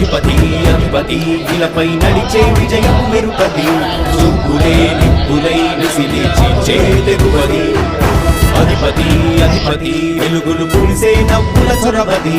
అధిపతి అధిపతి ఇలపై నడిచే విజయం మెరుపతి. చూపులే నిప్పులై విసిలి చేదెగువది అధిపతి అధిపతి వెలుగులు పులిసే నవ్వుల చొరవది.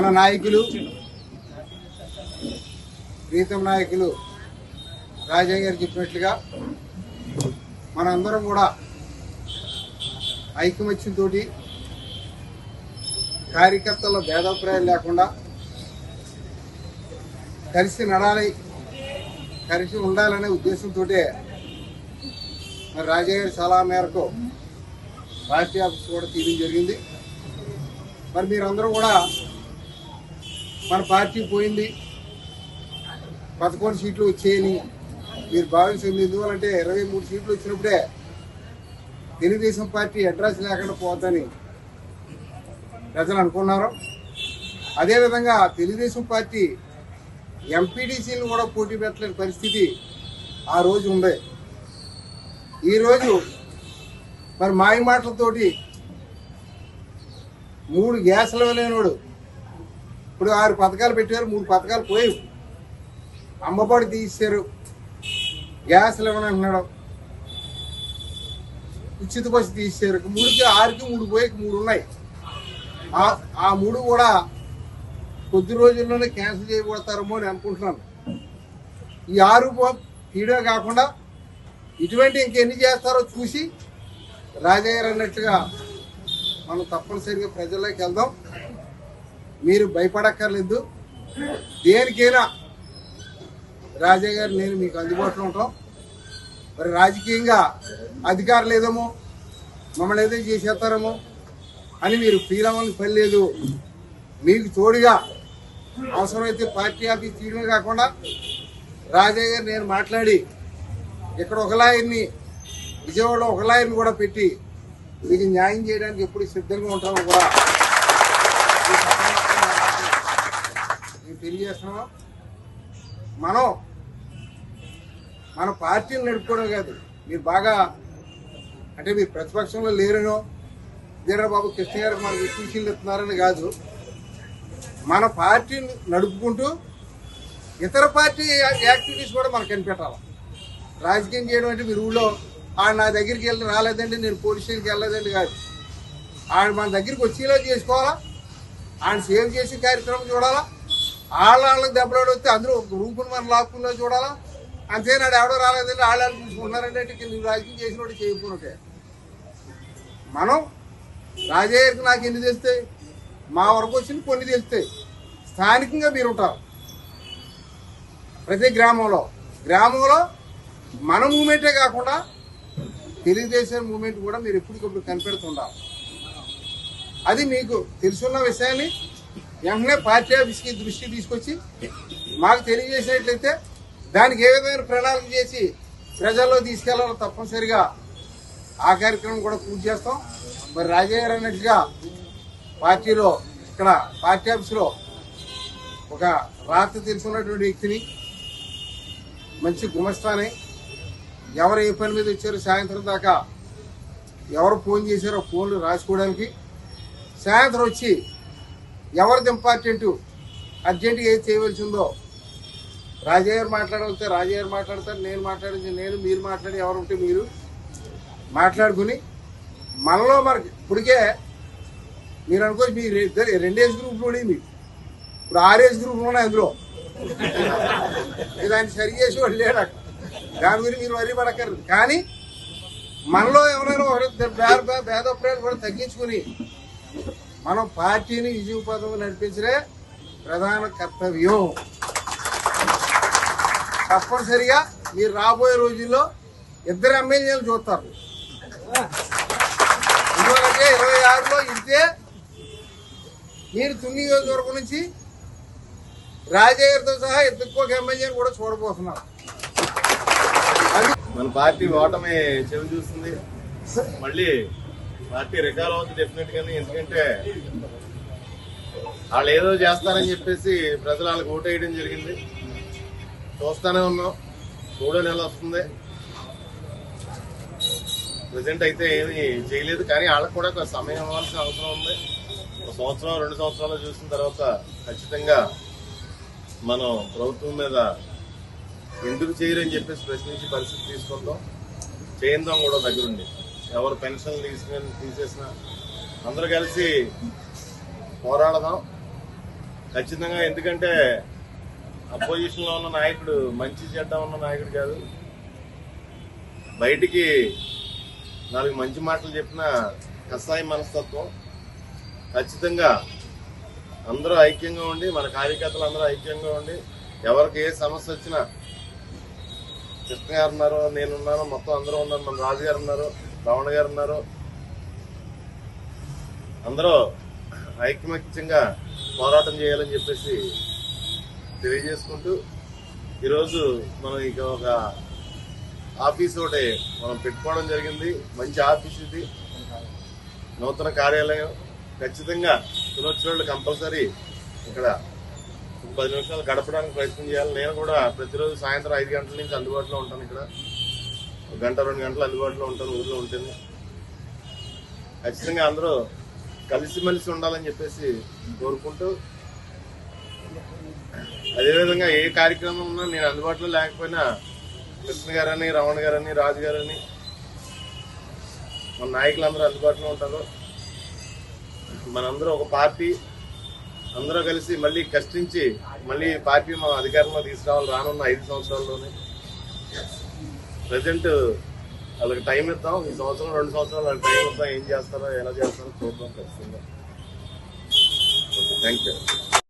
మన నాయకులు ప్రీతం నాయకులు రాజయ్య గారు చెప్పినట్లుగా మనందరం కూడా ఐకమత్యంతో కార్యకర్తల భేదాభిప్రాయాలు లేకుండా కలిసి నడాలి కలిసి ఉండాలనే ఉద్దేశంతో మరి రాజయ్య గారి సలహా మేరకు పార్టీ ఆఫీస్ కూడా తీయడం జరిగింది. మరి మీరందరూ కూడా మన పార్టీ పోయింది. పదకొండు సీట్లు వచ్చాయని మీరు భావించింది ఎందువల్లంటే ఇరవై మూడు సీట్లు వచ్చినప్పుడే తెలుగుదేశం పార్టీ అడ్రస్ లేకుండా పోతని ప్రజలు అనుకున్నారు. అదేవిధంగా తెలుగుదేశం పార్టీ ఎంపీడీసీని కూడా పోటీ పెట్టలేని పరిస్థితి ఆ రోజు ఉంది. ఈరోజు మరి మాయ మాటలతోటి మూడు గ్యాసులు లేనివాడు ఇప్పుడు ఆరు పథకాలు పెట్టారు మూడు పథకాలు పోయి అమ్మబడి తీశారు గ్యాస్లు ఇవ్వని అంటున్నాడు ఉచిత బస్సు తీశారు మూడుకి ఆరుకి మూడు పోయి మూడు ఉన్నాయి. ఆ- ఆ మూడు కూడా కొద్ది రోజుల్లోనే క్యాన్సిల్ చేయబడతారేమో అని అనుకుంటున్నాను. ఈ ఆరు పో- తీయడమే కాకుండా ఇటువంటి ఇంకెన్ని చేస్తారో చూసి రాజయ్యారు అన్నట్టుగా మనం తప్పనిసరిగా ప్రజల్లోకి వెళ్దాం. మీరు భయపడక్కర్లేదు. దేనికైనా రాజా గారు నేను మీకు అందుబాటులో ఉంటాం. మరి రాజకీయంగా అధికారులు ఏదేమో మమ్మల్ని ఏదో చేసేస్తారేమో అని మీరు ఫీల్ అవ్వని పని లేదు. మీకు తోడుగా అవసరమైతే పార్టీ ఆఫీస్ తీయడమే కాకుండా రాజా గారు నేను మాట్లాడి ఇక్కడ ఒక లాయర్ని విజయవాడలో ఒక లాయర్ని కూడా పెట్టి మీకు న్యాయం చేయడానికి ఎప్పుడు సిద్ధంగా ఉంటామో కూడా తెలియజేస్తున్నాం. మనం మన పార్టీని నడుపుకోవడం కాదు. మీరు బాగా అంటే మీరు ప్రతిపక్షంలో లేరనో వీరబాబు కృష్ణ గారు మనకి సూచనలు ఇస్తున్నారని కాదు. మన పార్టీని నడుపుకుంటూ ఇతర పార్టీ యాక్టివిటీస్ కూడా మనకు కనిపెట్టాలి. రాజకీయం చేయడం అంటే మీరు ఊళ్ళో ఆడ నా దగ్గరికి వెళ్ళి రాలేదండి నేను పోలీస్ స్టేషన్కి వెళ్ళలేదండి కాదు. ఆడు మన దగ్గరికి వచ్చేలా చేసుకోవాలా? ఆయన సేవ్ చేసే కార్యక్రమం చూడాలా? వాళ్ళకి దెబ్బలాడి వస్తే అందరూ రూపుని మనం లాక్కున్నా చూడాలా? అంతేనాడు ఎవడో రాలేదు వాళ్ళు చూసుకుంటున్నారంటే ఇక నువ్వు రాజకీయం చేసినట్టు చేయకపోతే మనం రాజయ్యకి నాకు ఎన్ని తెలుస్తాయి? మా వరకు వచ్చింది కొన్ని తెలుస్తాయి. స్థానికంగా మీరు ఉంటారు ప్రతి గ్రామంలో. గ్రామంలో మన మూమెంటే కాకుండా తెలుగుదేశం మూమెంట్ కూడా మీరు ఎప్పటికప్పుడు కనిపెడుతుండాలి. అది మీకు తెలుసున్న విషయాన్ని వెంటనే పార్టీ ఆఫీస్కి దృష్టి తీసుకొచ్చి మాకు తెలియజేసినట్లయితే దానికి ఏ విధమైన ప్రణాళిక చేసి ప్రజల్లో తీసుకెళ్ళాలో తప్పనిసరిగా ఆ కార్యక్రమం కూడా పూర్తి చేస్తాం. మరి రాజయ్య గారు అన్నట్టుగా పార్టీలో ఇక్కడ పార్టీ ఆఫీసులో ఒక రాత్రి తెలుసుకున్నటువంటి వ్యక్తిని మంచి గుమస్తాని ఎవరు ఏ పని మీద వచ్చారో సాయంత్రం దాకా ఎవరు ఫోన్ చేశారో ఫోన్లు రాసుకోవడానికి సాయంత్రం వచ్చి ఎవరిది ఇంపార్టెంట్ అర్జెంటుగా ఏది చేయవలసి ఉందో రాజయ్య గారు మాట్లాడవస్తే రాజయ్య గారు మాట్లాడతారు నేను మాట్లాడింది నేను మీరు మాట్లాడి ఎవరుంటే మీరు మాట్లాడుకుని మనలో మనకి ఇప్పటికే మీరు అనుకోవచ్చు మీ ఇద్దరు రెండేజ్ గ్రూపులు ఉన్నాయి మీకు ఇప్పుడు ఆరేజ్ గ్రూపులు ఉన్నాయి అందులో దాన్ని సరి చేసి వాళ్ళు లేడు దాని గురించి మీరు వరి పడక్కర్లేదు కానీ మనలో ఎవరైనా ఒకరిద్దరు భేదప్రాయాలు కూడా తగ్గించుకుని మనం పార్టీని విజయపదం నడిపించడే ప్రధాన కర్తవ్యం. తప్పనిసరిగా మీరు రాబోయే రోజుల్లో ఇద్దరు ఎమ్మెల్యేలు చూస్తారు. ఎందుకంటే ఇరవై ఆరులో ఇస్తే మీరు తుని నియోజకవర్గం నుంచి రాజయ్యతో సహా ఇద్దరు ఎమ్మెల్యేని కూడా చూడబోతున్నారు మన పార్టీ ఓటమి చెవి చూస్తుంది. మళ్ళీ పార్టీ రికాల్ అవుతుంది డెఫినెట్ గానీ ఎందుకంటే వాళ్ళు ఏదో చేస్తారని చెప్పేసి ప్రజలు వాళ్ళకి ఓటు వేయడం జరిగింది. చూస్తానే ఉన్నాం. మూడో నెల వస్తుంది. ప్రజెంట్ అయితే ఏమీ చేయలేదు. కానీ వాళ్ళకి కూడా ఒక సమయం ఇవ్వాల్సిన అవసరం ఉంది. ఒక సంవత్సరం రెండు సంవత్సరాలు చూసిన తర్వాత ఖచ్చితంగా మనం ప్రభుత్వం మీద ఎందుకు చేయరని చెప్పేసి ప్రశ్నించి పరిస్థితి తీసుకుందాం చేయిందాం కూడా దగ్గరుండి. ఎవరు పెన్షన్ తీసుకుని తీసేసిన అందరూ కలిసి పోరాడదాం. ఖచ్చితంగా ఎందుకంటే అపోజిషన్లో ఉన్న నాయకుడు మంచి చెడ్డ ఉన్న నాయకుడు కాదు. బయటికి నాలుగు మంచి మాటలు చెప్పిన కసాయి మనస్తత్వం. ఖచ్చితంగా అందరూ ఐక్యంగా ఉండి మన కార్యకర్తలు అందరూ ఐక్యంగా ఉండి ఎవరికి ఏ సమస్య వచ్చినా కృష్ణ గారు ఉన్నారు నేనున్నాను మొత్తం అందరూ ఉన్నారు మన రాజుగారు ఉన్నారు. రావణ గారు ఉన్నారు. అందరూ ఐకమత్యంగా పోరాటం చేయాలని చెప్పేసి తెలియజేసుకుంటూ ఈరోజు మనం ఇక ఒక ఆఫీస్ ఒకటి మనం పెట్టుకోవడం జరిగింది. మంచి ఆఫీస్ ఇది. నూతన కార్యాలయం. ఖచ్చితంగా దినోత్సవాలు కంపల్సరీ ఇక్కడ పది నిమిషాలు గడపడానికి ప్రయత్నం చేయాలి. నేను కూడా ప్రతిరోజు సాయంత్రం ఐదు గంటల నుంచి అందుబాటులో ఉంటాను ఇక్కడ. గంట రెండు గంటలు అందుబాటులో ఉంటాను ఊర్లో ఉంటుంది ఖచ్చితంగా అందరూ కలిసిమెలిసి ఉండాలని చెప్పేసి కోరుకుంటూ అదేవిధంగా ఏ కార్యక్రమం ఉన్నా నేను అందుబాటులో లేకపోయినా కృష్ణ గారని రమణ గారని రాజు గారని మన నాయకులందరూ అందుబాటులో ఉంటారు. మనందరూ ఒక పార్టీ అందరూ కలిసి మళ్ళీ కష్టించి మళ్ళీ పార్టీ మన అధికారంలో తీసుకురావాలి రానున్న ఐదు సంవత్సరాల్లోనే. ప్రజెంట్ వాళ్ళకి టైం ఇద్దాం. ఈ సంవత్సరం రెండు సంవత్సరాలు వాళ్ళకి టైం ఇద్దాం. ఏం చేస్తారో ఎలా చేస్తారో చూద్దాం ఖచ్చితంగా. Thank you